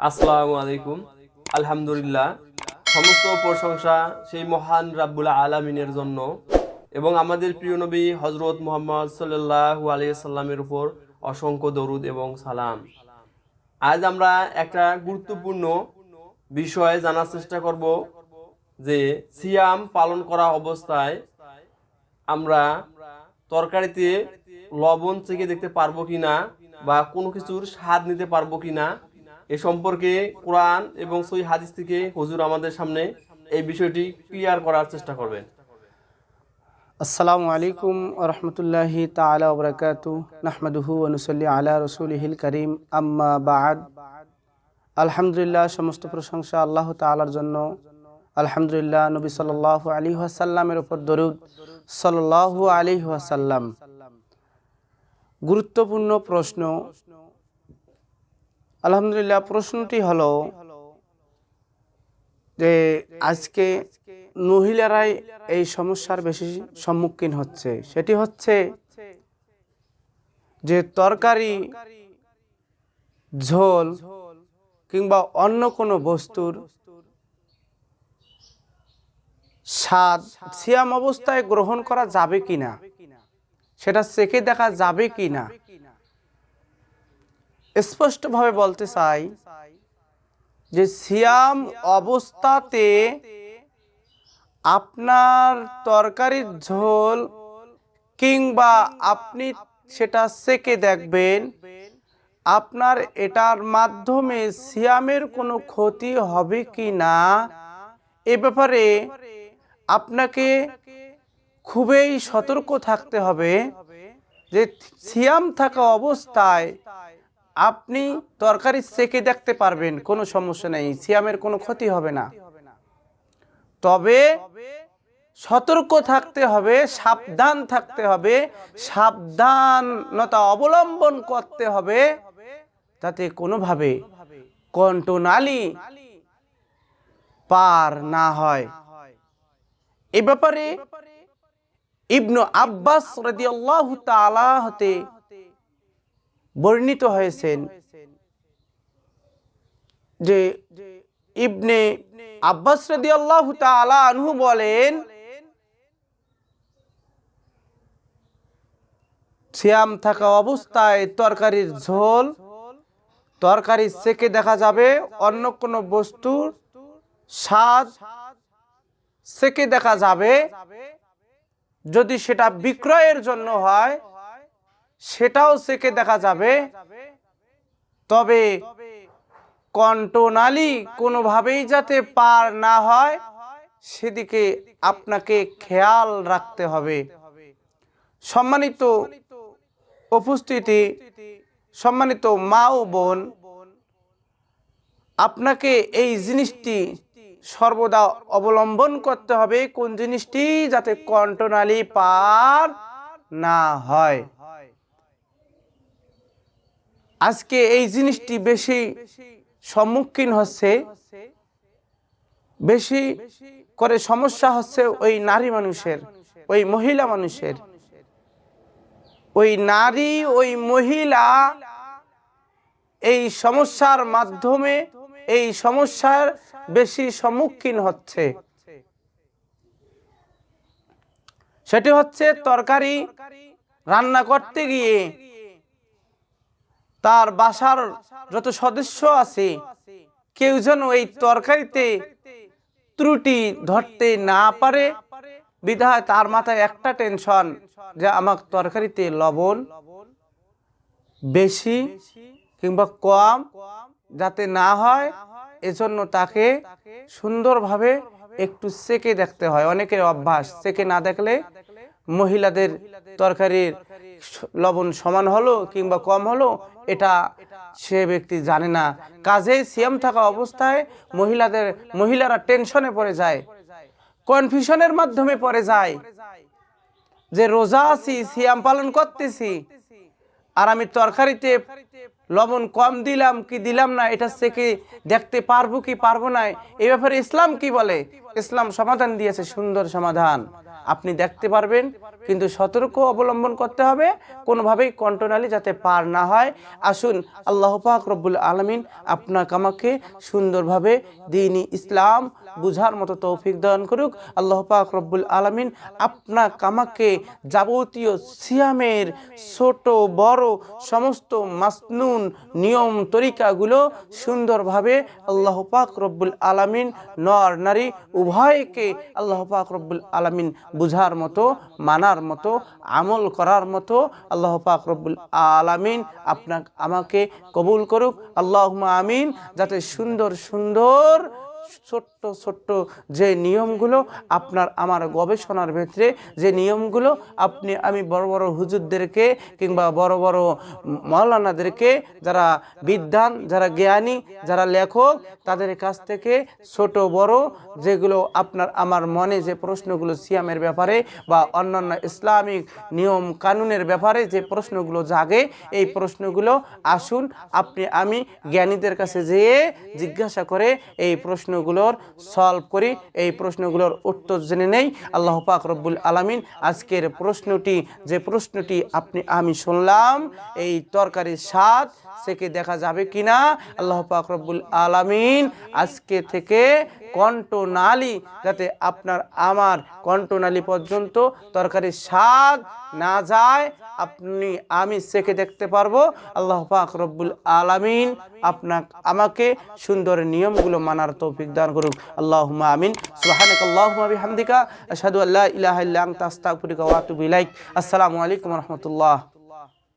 আসসালামু আলাইকুম। আলহামদুলিল্লাহ, সমস্ত প্রশংসা সেই মহান রাব্বুল আলামিনের জন্য এবং আমাদের প্রিয় নবী হজরত মোহাম্মদ সাল্লাল্লাহু আলাইহি সাল্লামের উপর অসংখ্য দরুদ এবং সালাম। আজ আমরা একটা গুরুত্বপূর্ণ বিষয়ে জানার চেষ্টা করব যে সিয়াম পালন করা অবস্থায় আমরা তরকারিতে লবণ চেখে দেখতে পারব কিনা বা কোনো কিছুর স্বাদ নিতে পারব কিনা এ সম্পর্কে কোরআন এবং সই হাদিস থেকে হুজুর আমাদের সামনে এই বিষয়টি ক্লিয়ার করার চেষ্টা করবেন আসসালামু আলাইকুম রহমতুল্লাহি তালা ওবরাকাতু নাহমাদুহু অনুসল্লি আলা রসুলহিল করিম। আম্মা বাদ। আলহামদুলিল্লাহ, সমস্ত প্রশংসা আল্লাহ তালার জন্য। আলহামদুলিল্লাহ, নবী সাল আলী ওয়াসাল্লামের ওপর দরুদ সাল্লাহ আলী ওয়াসাল্লাম। গুরুত্বপূর্ণ প্রশ্ন আলহামদুলিল্লাহ, প্রশ্নটি হলো যে আজকে মহিলারাই এই সমস্যার বেশি সম্মুখীন হচ্ছে। সেটি হচ্ছে যে তরকারি, ঝোল কিংবা অন্য কোনো বস্তুর স্বাদ, সিয়াম অবস্থায় গ্রহণ করা যাবে কিনা, সেটা চেখে দেখা যাবে কিনা স্পষ্টভাবে বলতে চাই যে সিয়াম অবস্থাতে আপনার তরকারির ঝোল কিংবা আপনি সেটা সেকে দেখবেন, আপনার এটার মাধ্যমে সিয়ামের কোনো ক্ষতি হবে কি না? এ ব্যাপারে আপনাকে খুবই সতর্ক থাকতে হবে যে সিয়াম থাকা অবস্থায় আপনি তরকারি সেকে দেখতে পারবেন, কোনো সমস্যা নেই, সিয়ামের কোনো ক্ষতি হবে না। তবে সতর্ক থাকতে হবে, সাবধান থাকতে হবে, সাবধানতা অবলম্বন করতে হবে, যাতে কোনোভাবে কণ্ঠনালী পার না হয়। এ ব্যাপারে ইবনু আব্বাস রাদিয়াল্লাহু তাআলা হতে বর্ণিত হয়েছেন যে ইবনে আব্বাস রাদিয়াল্লাহু তাআলা আনহু বলেন, সিয়াম থাকা অবস্থায় তরকারির ঝোল, তরকারি সেকে দেখা যাবে, অন্য কোনো বস্তুর স্বাদ সেকে দেখা যাবে। যদি সেটা বিক্রয়ের জন্য হয় সেটাও সেকে দেখা যাবে। তবে কণ্ঠনালী কোনোভাবেই যাতে পার না হয়, সেদিকে আপনাকে খেয়াল রাখতে হবে। সম্মানিত উপস্থিতি, সম্মানিত মা ও বোন, আপনাকে এই জিনিসটি সর্বদা অবলম্বন করতে হবে, কোন জিনিসটি যাতে কণ্ঠনালী পার না হয়। আজকে এই জিনিসটি বেশি সম্মুখীন হচ্ছে, বেশি করে সমস্যা হচ্ছে ওই নারী মানুষের, ওই মহিলা মানুষের। ওই নারী, ওই মহিলা এই সমস্যার মাধ্যমে, এই সমস্যার বেশি সম্মুখীন হচ্ছে। সেটি হচ্ছে তরকারি রান্না করতে গিয়ে তার বাসার যত সদস্য আছে, কেউ যেন এই তরকারিতে ত্রুটি ধরতে না পারে। বিধায় তার মাথায় একটা টেনশন যে আমার তরকারিতে লবণ বেশি কিংবা কম যাতে না হয়, এজন্য তাকে সুন্দরভাবে একটু সেকে দেখতে হয়। অনেকের অভ্যাস, সেকে না দেখলে মহিলাদের তরকারির লবণ সমান হলো কিংবা কম হলো, এটা সে ব্যক্তি জানে না। কাজে সিয়াম থাকা অবস্থায় মহিলাদের, মহিলারা টেনশনে পড়ে যায়, কনফিউশনের মাধ্যমে পড়ে যায় যে রোজা আছি, সিয়াম পালন করতেছি আর আমি তরকারিতে লবণ কম দিলাম কি দিলাম না, এটা থেকে দেখতে পারব কি পারব না? এই ব্যাপারে ইসলাম কি বলে? ইসলাম সমাধান দিয়েছে সুন্দর সমাধান। আপনি দেখতে পারবেন, কিন্তু সতর্ক অবলম্বন করতে হবে। কোনোভাবেই কণ্ঠনালী যাতে পার না হয়। আসুন, আল্লাহ পাক রব্বুল আলমিন আপনাকে আমাকে সুন্দরভাবে দিনই ইসলাম বুঝার মতো তৌফিক দান করুক। আল্লাহ পাক রব্বুল আলমিন আপনাক আমাকে যাবতীয় সিয়ামের ছোট, বড় সমস্ত মাসনুন নিয়ম তরিকাগুলো সুন্দরভাবে আল্লাহ পাক রব্বুল আলমিন নর নারী উভয়কে আল্লাহ পাক রব্বুল আলমিন বুঝার মতো, মানার মতো, আমল করার মতো আল্লাহ পাক রব্বুল আলামিন আপনাকে, আমাকে কবুল করুক। আল্লাহ আমিন। যাতে সুন্দর সুন্দর ছোট্ট ছোট্ট যে নিয়মগুলো আপনার আমার গবেষণার ভেতরে, যে নিয়মগুলো আপনি, আমি বড় বড় হুজুরদেরকে কিংবা বড় বড় মৌলানাদেরকে যারা বিদ্যান যারা জ্ঞানী, যারা লেখক, তাদের কাছ থেকে ছোট, বড় যেগুলো আপনার আমার মনে যে প্রশ্নগুলো সিয়ামের ব্যাপারে বা অন্যান্য ইসলামিক নিয়ম কানুনের ব্যাপারে যে প্রশ্নগুলো জাগে, এই প্রশ্নগুলো আসুন, আপনি, আমি জ্ঞানীদের কাছে যেয়ে জিজ্ঞাসা করে এই প্রশ্নগুলোর সলভ করি, এই প্রশ্নগুলোর উত্তর জেনে নেই। আল্লাহ পাক রব্বুল আলমিন আজকের প্রশ্নটি, যে প্রশ্নটি আপনি, আমি শুনলাম, এই তরকারির স্বাদ সেকে দেখা যাবে কিনা? আল্লাহ পাক রব্বুল আলমিন আজকে থেকে কণ্ঠনালী যাতে আপনার আমার কণ্ঠনালী পর্যন্ত তরকারির স্বাদ না যায়, আপনি, আমি সেকে দেখতে পারব। আল্লাহ পাক রব্বুল আলামিন আপনার আমাকে সুন্দর নিয়মগুলো মানার তৌফিক দান করুক। আল্লাহুম্মা আমিন। সুবহানাক আল্লাহুম্মা বিহামদিকা। আশহাদু আল্লা ইলাহা আসসালামু আলাইকুম রাহমাতুল্লাহ।